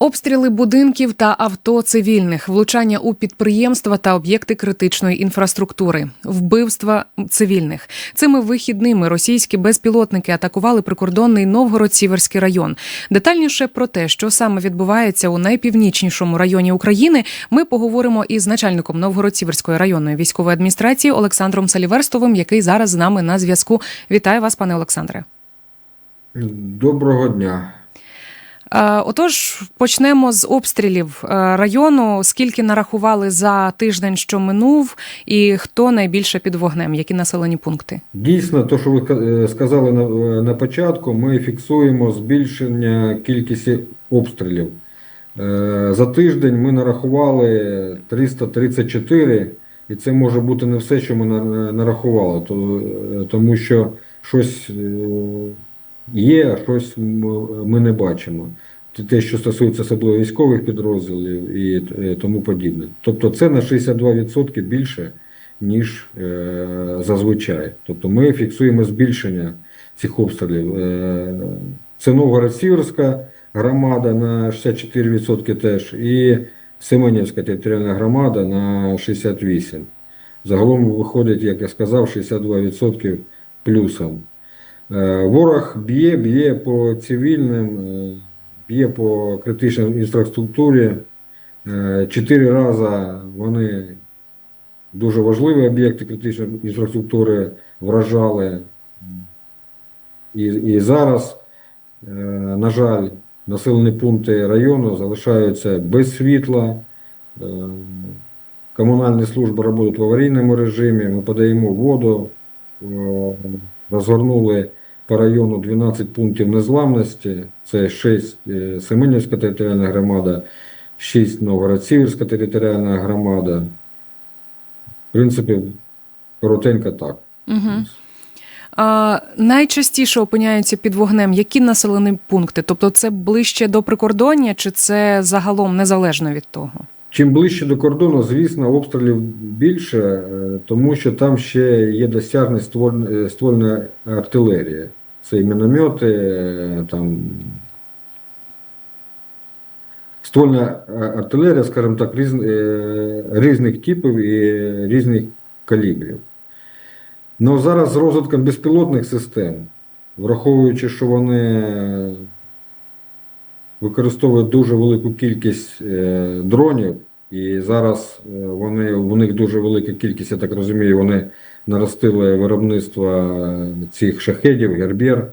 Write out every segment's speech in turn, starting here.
Обстріли будинків та авто цивільних, влучання у підприємства та об'єкти критичної інфраструктури, вбивства цивільних. Цими вихідними російські безпілотники атакували прикордонний Новгород-Сіверський район. Детальніше про те, що саме відбувається у найпівнічнішому районі України, ми поговоримо із начальником Новгород-Сіверської районної військової адміністрації Олександром Саліверстовим, який зараз з нами на зв'язку. Вітаю вас, пане Олександре. Доброго дня. Е, Отож, почнемо з обстрілів е, району. Скільки нарахували за тиждень, що минув, і хто найбільше під вогнем? Які населені пункти? Дійсно, то, що ви е, сказали на, початку, ми фіксуємо збільшення кількості обстрілів. За тиждень ми нарахували 334, і це може бути не все, що ми на- нарахували, то, тому що щось є, а щось ми не бачимо. Те, що стосується особливо військових підрозділів і е, тому подібне. Тобто це на 62% більше, ніж е, зазвичай. Тобто ми фіксуємо збільшення цих обстрілів. Е, Це Новгород-Сіверська громада на 64% теж, і Семенівська територіальна громада на 68%. Загалом виходить, як я сказав, 62% плюсом. Ворог б'є, б'є по цивільним, б'є по критичній інфраструктурі. Е, Чотири рази вони дуже важливі об'єкти критичної інфраструктури вражали. І, і зараз, е, на жаль, населені пункти району залишаються без світла. Е, Комунальні служби працюють в аварійному режимі, ми подаємо воду, розгорнули по району 12 пунктів незламності. Це 6 е, Семенівська територіальна громада, 6 Новгород-Сіверська територіальна громада. В принципі, коротенько так. Угу. А, найчастіше опиняються під вогнем які населені пункти? Тобто, це ближче до прикордоння, чи це загалом незалежно від того? Чим ближче до кордону, звісно, обстрілів більше, е, тому що там ще є досягнення стволь- е, ствольної артилерії. Це і міномети, е, там ствольна е, артилерія, скажімо так, різ, е, різних типів і різних калібрів. Ну зараз з розвитком безпілотних систем, враховуючи, що вони використовують дуже велику кількість дронів, і зараз вони, у них дуже велика кількість, я так розумію, вони наростили виробництво е, цих шахедів, гербер,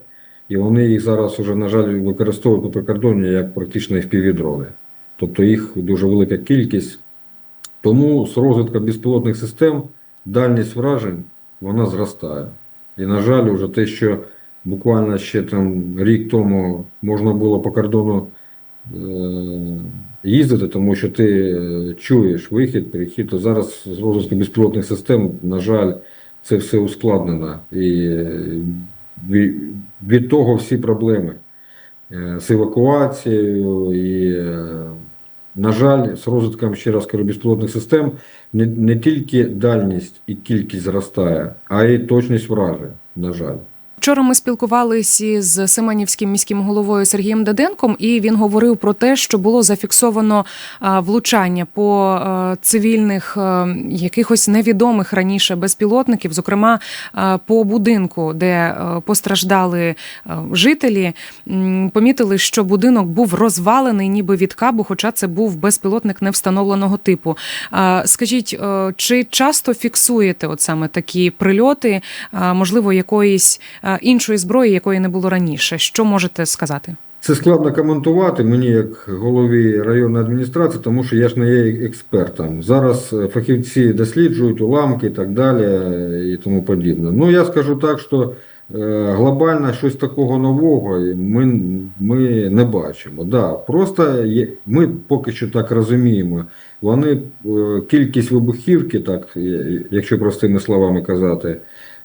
і вони їх зараз уже, на жаль, використовують по прикордонні як практично FPV-дрони. Тобто їх дуже велика кількість. Тому з розвитком безпілотних систем дальність вражень вона зростає. І, на жаль, вже те, що буквально ще там рік тому можна було по кордону е, їздити, тому що ти е, чуєш вихід, перехід, то зараз з розвитком безпілотних систем, на жаль, це все ускладнено. І е, від- того всі проблеми Е, з евакуацією і, е, на жаль, з розвитком, ще раз кажу, безпілотних систем не, не тільки дальність і кількість зростає, а й точність вражень, на жаль. Вчора ми спілкувалися із Семенівським міським головою Сергієм Деденком, і він говорив про те, що було зафіксовано влучання по цивільних якихось невідомих раніше безпілотників, зокрема по будинку, де постраждали жителі. Помітили, що будинок був розвалений, ніби від кабу, хоча це був безпілотник невстановленого типу. Скажіть, е, чи часто фіксуєте от саме такі прильоти, можливо, якоїсь іншої зброї, якої не було раніше? Що можете сказати? Це складно коментувати мені як голові районної адміністрації, тому що я ж не є експертом. Зараз е, фахівці досліджують уламки і так далі е, і тому подібне. Ну я скажу так, що е, глобально щось такого нового ми, ми не бачимо. Да, просто є, ми поки що так розуміємо. Вони кількість вибухівки, так, якщо простими словами казати,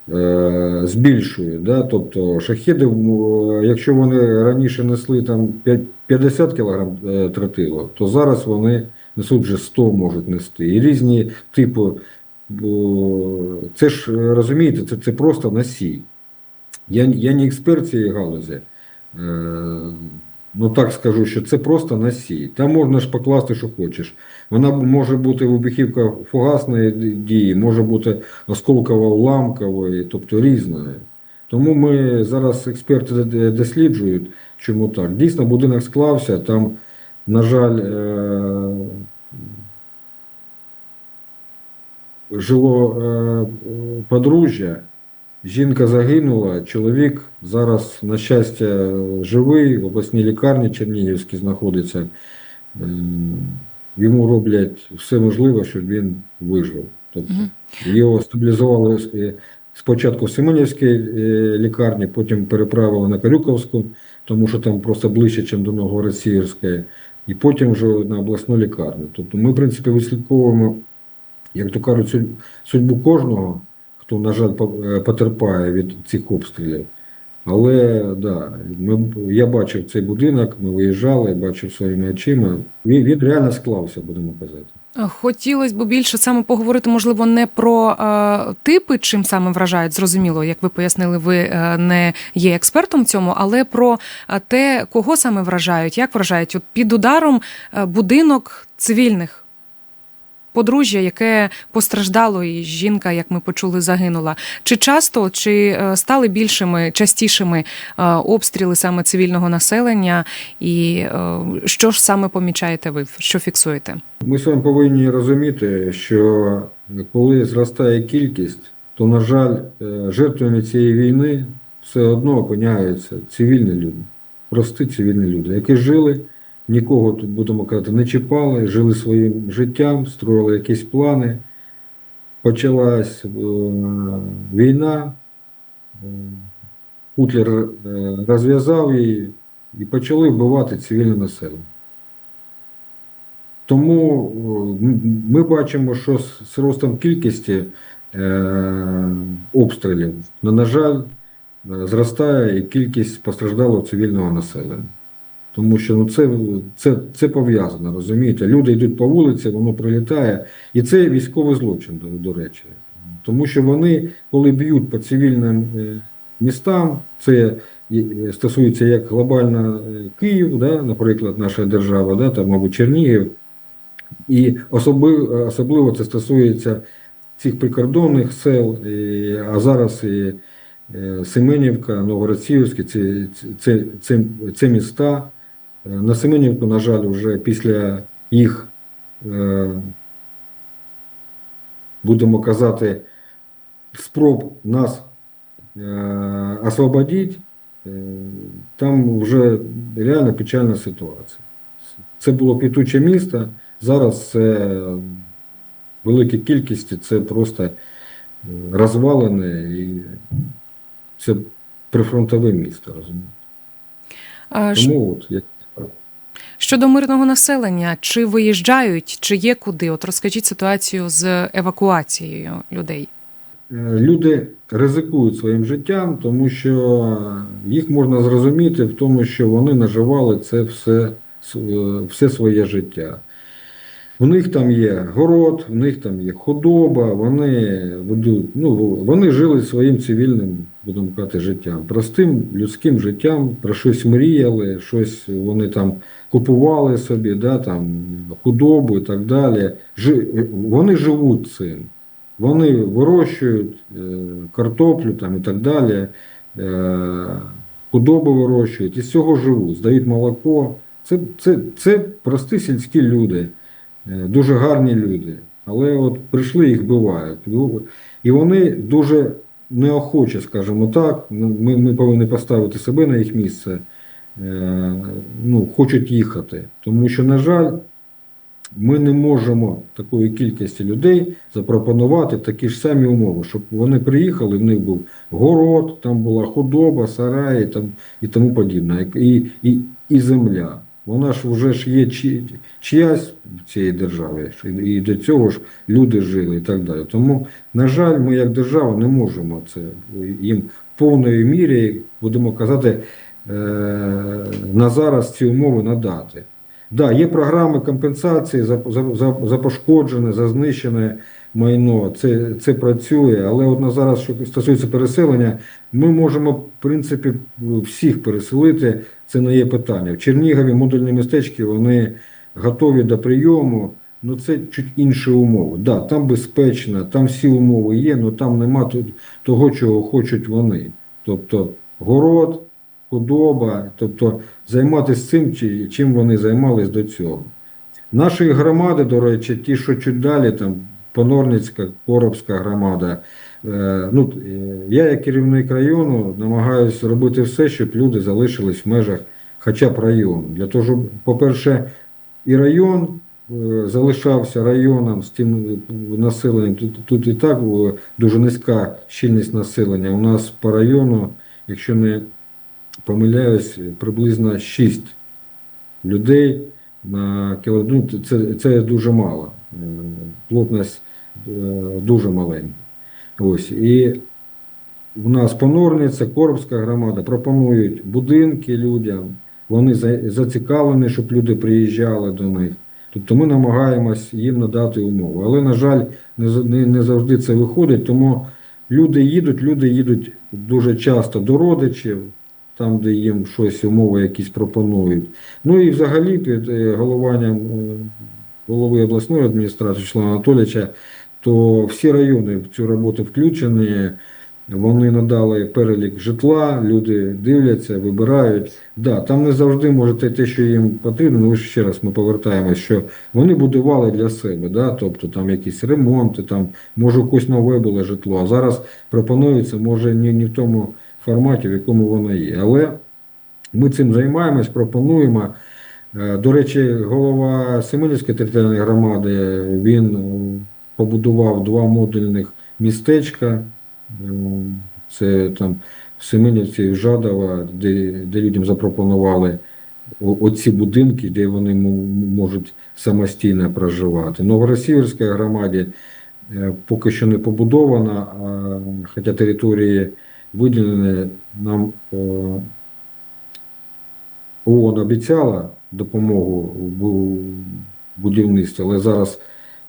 е, збільшують. Да? Тобто шахеди, м, якщо вони раніше несли там 50 кг тротилу, то зараз вони несуть вже 100 можуть нести. І різні типи. Це ж е, розумієте, це, це просто носій. Я, я не експерт цієї галузі. Ну так скажу, що це просто носій. Там можна ж покласти, що хочеш. Вона може бути вибухівка фугасної дії, може бути осколково уламкової, тобто різної. Тому ми зараз експерти досліджують, чому так. Дійсно, будинок склався, там, на жаль, е, жило е, подружжя, жінка загинула, чоловік зараз, на щастя, живий, в обласній лікарні Чернігівській знаходиться. Е, Йому роблять все можливе, щоб він вижив. Тобто його стабілізували е, спочатку в Семенівській е, лікарні, потім переправили на Карюковську, тому що там просто ближче, ніж до Новгород-Сіверської, і потім вже на обласну лікарню. Тобто ми, в принципі, вислідковуємо, як то кажуть, судьбу кожного, хто, на жаль, е, потерпає від цих обстрілів. Але да, ми, я бачив цей будинок, ми виїжджали, бачив своїми очима. Він, він реально склався, будемо казати. Хотілося б більше саме поговорити, можливо, не про е, типи, чим саме вражають. Зрозуміло, як ви пояснили, ви е, не є експертом в цьому, але про е, те, кого саме вражають, як вражають. От під ударом будинок цивільних. Подружжя, яке постраждало, і жінка, як ми почули, загинула. Чи часто, чи е, стали більшими, частішими е, обстріли саме цивільного населення? І е, що ж саме помічаєте ви? Що фіксуєте? Ми з вами повинні розуміти, що коли зростає кількість, то, на жаль, жертвами цієї війни все одно опиняються цивільні люди, прості цивільні люди, які жили, нікого тут, будемо казати, не чіпали, жили своїм життям, строїли якісь плани. Почалась е, війна, е, Путлер е, розв'язав її і почали вбивати цивільне населення. Тому е, ми бачимо, що з ростом кількості е, обстрілів, на, жаль, е, зростає і кількість постраждалого цивільного населення. Тому що ну, це, це, це пов'язано, розумієте? Люди йдуть по вулиці, воно прилітає. І це військовий злочин, до, до речі. Тому що вони, коли б'ють по цивільним е, містам, це е, стосується як глобально е, Київ, да, наприклад, наша держава, да, там, мабуть, Чернігів, і особливо, особливо це стосується цих прикордонних сел, а зараз і Семенівка, Новгород-Сіверський, це, це, це, це міста. Е, На Семенівку, на жаль, вже після їх, е, будемо казати, спроб нас освободити, там вже реально печальна ситуація. Це було квітуче місто, зараз це в великій кількості, це просто е, розвалене і це прифронтове місто, розумієте. Тому от як Щодо мирного населення, чи виїжджають, чи є куди? От розкажіть ситуацію з евакуацією людей. Е, Люди ризикують своїм життям, тому що їх можна зрозуміти в тому, що вони наживали це все, все своє життя. В них там є город, в них там є худоба, вони ну, вони жили своїм цивільним, будемо казати, життям, простим людським життям, про щось мріяли, щось вони там купували собі, да, там, худобу і так далі. Жи- Вони живуть цим. Вони вирощують е, картоплю там, і так далі, е, худобу вирощують, і з цього живуть, здають молоко. Це, це, це прості сільські люди, е, дуже гарні люди. Але от прийшли їх вбивають. І вони дуже неохоче, скажімо так, ну, ми, ми повинні поставити себе на їх місце, ну, хочуть їхати. Тому що, на жаль, ми не можемо такої кількості людей запропонувати такі ж самі умови, щоб вони приїхали, в них був город, там була худоба, сараї там, і тому подібне, і, і, і земля. Вона ж вже ж є чиясь в цій державі, і до цього ж люди жили і так далі. Тому, на жаль, ми як держава не можемо це їм в повної мірі, будемо казати, е, на зараз ці умови надати. Да, є програми компенсації за, за, за, пошкоджене, за знищене майно, це, це працює. Але от на зараз, що стосується переселення, ми можемо, в принципі, всіх переселити. Це не є питання. В Чернігові модульні містечки вони готові до прийому. Ну це чуть інші умови. Да, там безпечно, там всі умови є, але там нема того, чого хочуть вони. Тобто город, худоба, тобто займатися цим, чим вони займались до цього. Наші громади, до речі, ті, що чуть далі, там Понорницька, Коробська громада. е, Ну, е, я, як керівник району, намагаюся робити все, щоб люди залишились в межах хоча б району. Для того, щоб, по-перше, і район е, залишався районом з тим населенням. Тут, тут і так дуже низька щільність населення. У нас по району, якщо не помиляюсь, приблизно 6 людей на кілометр. Ну, це, це дуже мало. Е, Плотність е, дуже маленька. Ось. І у нас Понорниця, Коробська громада пропонують будинки людям. Вони зацікавлені, щоб люди приїжджали до них. Тобто ми намагаємось їм надати умови. Але, на жаль, не, не, не завжди це виходить, тому люди їдуть, люди їдуть дуже часто до родичів, там, де їм щось умови якісь пропонують. Ну і взагалі під е, головуванням е, голови обласної адміністрації члена Анатолійовича, то всі райони в цю роботу включені. Вони надали перелік житла, люди дивляться, вибирають. Да, там не завжди може те, що їм потрібно. Ну, ж ще раз ми повертаємось, що вони будували для себе, да? тобто там якісь ремонти, там може когось нове було житло, а зараз пропонується, може не, не в тому форматі, в якому воно є. Але ми цим займаємось, пропонуємо. Е, До речі, голова Семенівської територіальної громади він е, побудував два модульних містечка. Е, Це там в Семенівці і Жадова, де, де людям запропонували оці будинки, де вони можуть самостійно проживати. Новоросіверській громаді поки що не побудована, хоча території виділені нам е, ООН обіцяла допомогу в будівництві, але зараз,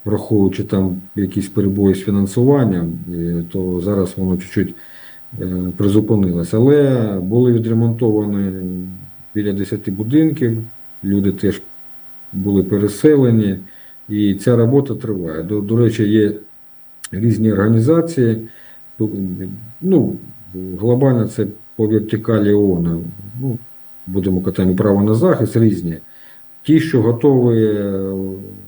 враховуючи там якісь перебої з фінансуванням, е, то зараз воно чуть-чуть е, призупинилось. Але були відремонтовані біля 10 будинків, люди теж були переселені, і ця робота триває. До, до речі, є різні організації. Ну, глобально це по вертикалі ООН. Ну, будемо казати, право на захист різні. Ті, що готові е,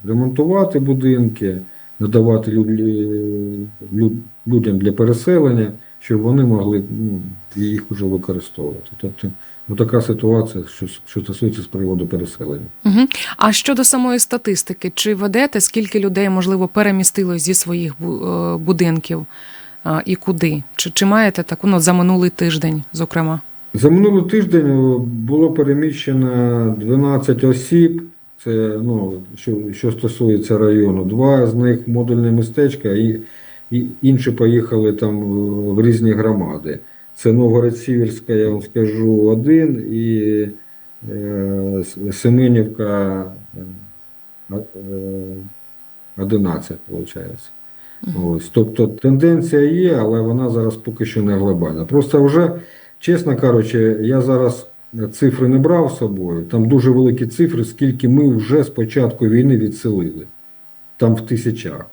ремонтувати будинки, надавати лю- лю- людям для переселення, щоб вони могли ну, їх вже використовувати. Тобто, ну, така ситуація, що, що стосується з приводу переселення. Угу. А щодо самої статистики, чи ведете, скільки людей, можливо, перемістилось зі своїх е, будинків і куди? Чи, чи маєте таку ну, за минулий тиждень, зокрема? За минулий тиждень е, було переміщено 12 осіб. Це ну, що, що стосується району. Два з них модульне містечка, і, і інші поїхали там е, в різні громади. Це Новгород-Сіверська, я вам скажу, один, і е, Семенівка е, е, 11, виходить. Ось, тобто тенденція є, але вона зараз поки що не глобальна. Просто вже, чесно кажучи, я зараз цифри не брав з собою. Там дуже великі цифри, скільки ми вже з початку війни відселили. Там в тисячах.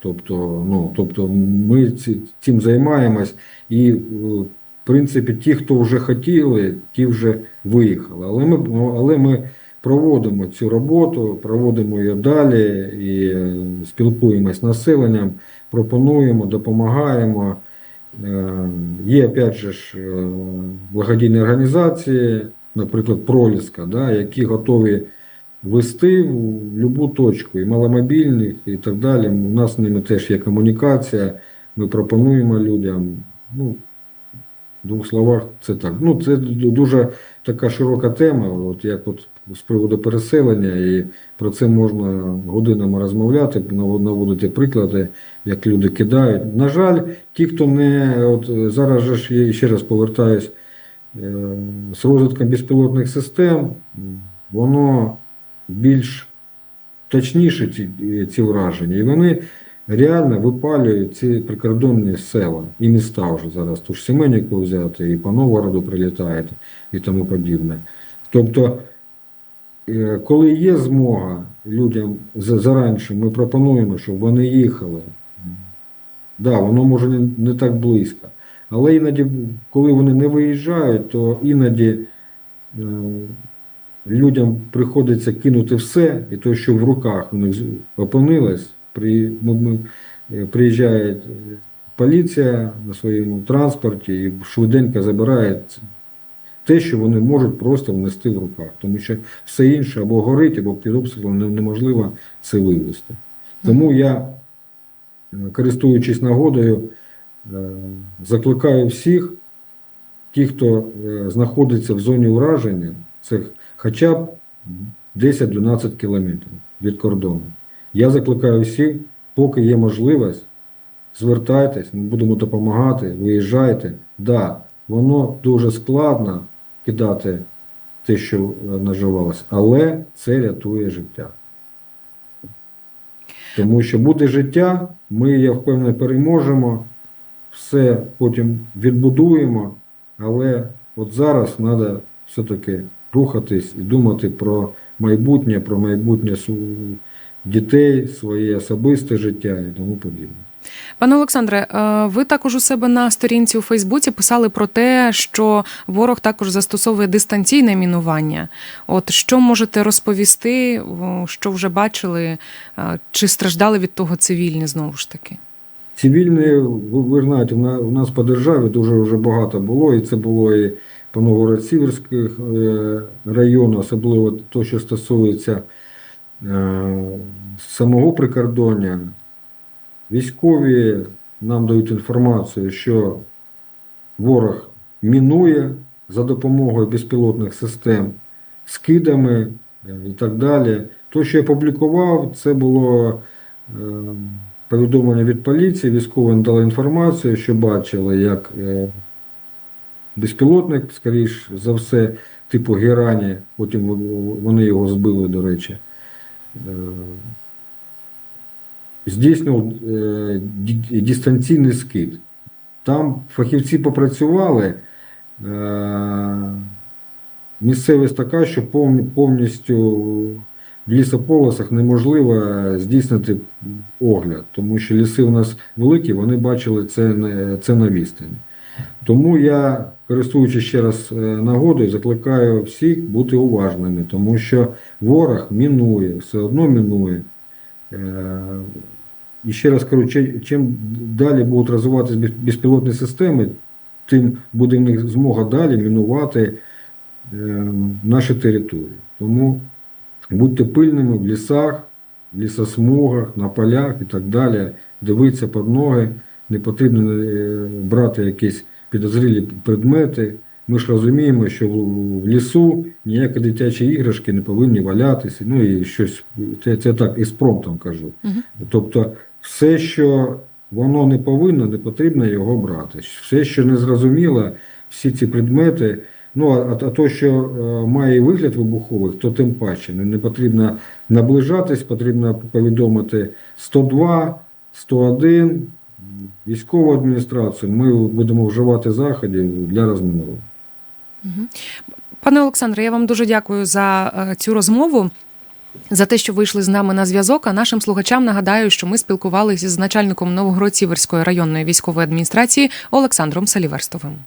Тобто, ну, тобто ми цим займаємось, і е, в принципі ті, хто вже хотіли, ті вже виїхали. Але ми, але ми проводимо цю роботу, проводимо її далі і е, спілкуємось з населенням, пропонуємо, допомагаємо. Е, Є опять же ж е, благодійні організації, наприклад, Проліска, да, які готові вести в будь-яку точку, і маломобільних, і так далі. У нас з ними теж є комунікація. Ми пропонуємо людям. Ну, в двох словах, це так. Ну, це дуже така широка тема, от як от з приводу переселення, і про це можна годинами розмовляти, наводити приклади, як люди кидають. На жаль, ті, хто не от зараз ж я ще раз повертаюсь е, з розвитком безпілотних систем, воно більш точніше ці, ці враження, і вони реально випалюють ці прикордонні села і міста вже зараз. Ту ж Семенівку взяти, і по Новгороду прилітають і тому подібне. Тобто, коли є змога людям за- заранше, ми пропонуємо, щоб вони їхали. Да, воно може не, не так близько. Але іноді, коли вони не виїжджають, то іноді е, людям приходиться кинути все, і те, що в руках у них опинилось, при, ну, ми, е, приїжджає е, поліція на своєму транспорті і швиденько забирає те, що вони можуть просто внести в руках. Тому що все інше або горить, або під обстрілом неможливо це вивезти. Тому я, е, користуючись нагодою, е, закликаю всіх, ті, хто е, знаходиться в зоні ураження, це хоча б 10-12 кілометрів від кордону. Я закликаю всіх, поки є можливість, звертайтесь, ми будемо допомагати, виїжджайте. Да, воно дуже складно кидати те, що е, наживалось, але це рятує життя. Тому що буде життя, ми, я впевнений, переможемо, все потім відбудуємо, але от зараз треба все-таки рухатись і думати про майбутнє, про майбутнє дітей, своє особисте життя і тому подібне. Пане Олександре, е, ви також у себе на сторінці у Фейсбуці писали про те, що ворог також застосовує дистанційне мінування. От що можете розповісти, що вже бачили, е, чи страждали від того цивільні знову ж таки? Цивільні, ви, ви знаєте, у нас по державі дуже вже багато було, і це було і по Новгород-Сіверських е, району, особливо те, що стосується самого прикордоння. Військові нам дають інформацію, що ворог мінує за допомогою безпілотних систем, скидами е, і так далі. То, що я публікував, це було е, повідомлення від поліції, військовим дали інформацію, що бачили, як е, безпілотник, скоріш за все, типу Герані, потім вони його збили, до речі. Здійснював е, дистанційний скид. Там фахівці попрацювали. е, Місцевість така, що повністю в лісополосах неможливо здійснити огляд, тому що ліси у нас великі, вони бачили це, це на відстані. Тому я, користуючись ще раз е, нагодою, закликаю всіх бути уважними, тому що ворог мінує, все одно мінує. Е, І ще раз кажу, чи- чим далі будуть розвиватися безпілотні системи, тим буде в них змога далі мінувати е, наші території. Тому будьте пильними в лісах, в лісосмугах, на полях і так далі. Дивитися під ноги, не потрібно е, брати якісь підозрілі предмети. Ми ж розуміємо, що в лісу ніякі дитячі іграшки не повинні валятися. Ну і щось, це, це так і спромтом кажу. Мгм. Тобто, все, що воно не повинно, не потрібно його брати. Все, що не зрозуміло, всі ці предмети. Ну, а, а то, що е, має вигляд вибухових, то тим паче. Не, не потрібно наближатись, потрібно повідомити 102, 101, військову адміністрацію. Ми будемо вживати заходів для розмінування. Пане Олександре, я вам дуже дякую за е, цю розмову. За те, що вийшли з нами на зв'язок, а нашим слухачам нагадаю, що ми спілкувалися з начальником Новогрод-Сіверської районної військової адміністрації Олександром Саліверстовим.